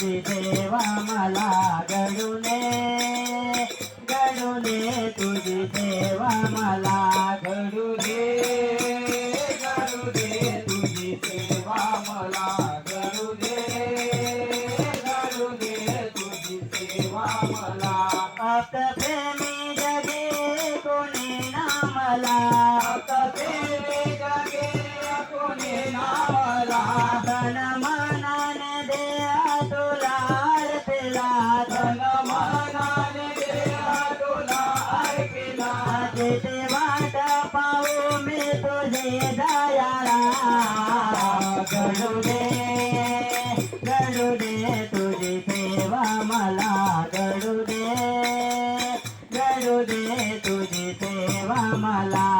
तुझी सेवा मला घडू दे घडू दे तुझी सेवा मला घडू दे दे तुझी सेवा मला घडू दे घडू दे तुझी सेवा मला. आप प्रेमी जगे कोणी ना मला आता तेरे मला घडू दे घडू दे तुझी सेवा मला.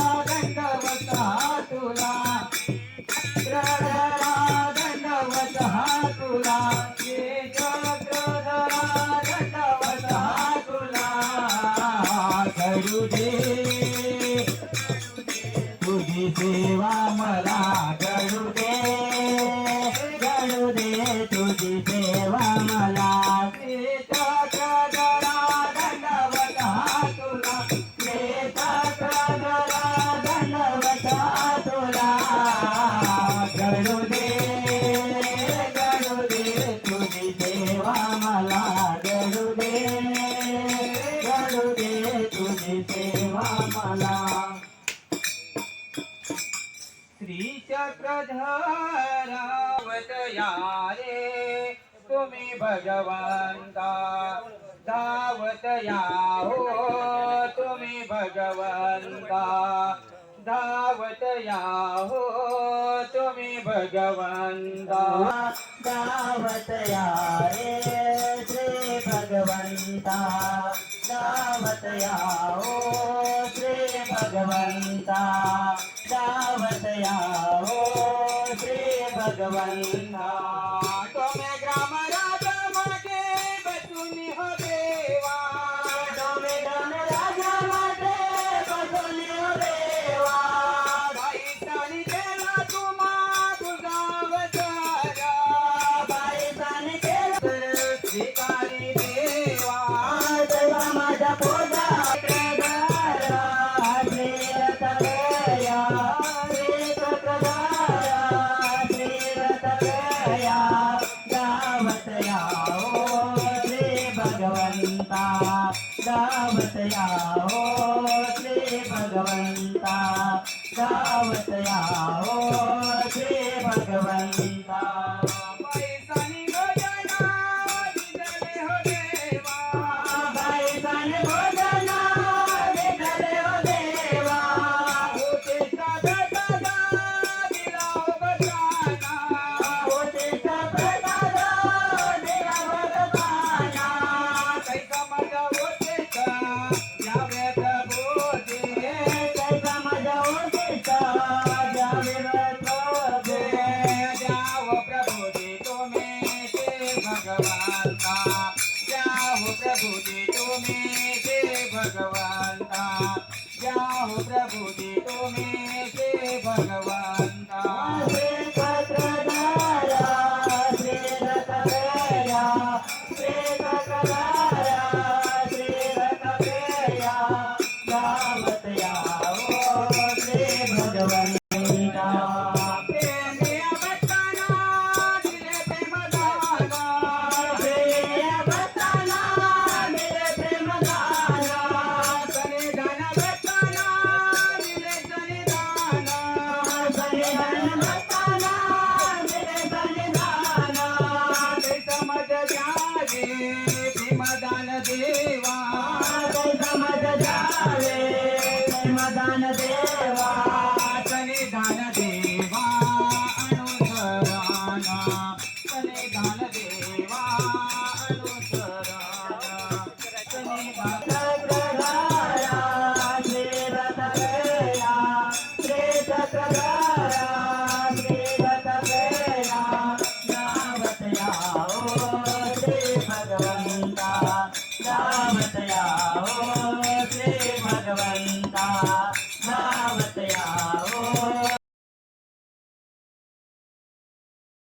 तुझी सेवा मला यारे तुम्ही भगवंता धावत या हो, तुम्ही भगवंता धावत या हो, तुम्ही भगवंता। दावत या रे, श्री भगवंता दावत या ओ श्री भगवंता। भगवन्ना दावतया ओ श्री भगवंता दावतया ओ श्री भगवंता प्रभुजी तुम्ही जे या हो सनिधान देवा अनुसराना. सनिधान देवा अनुसराना.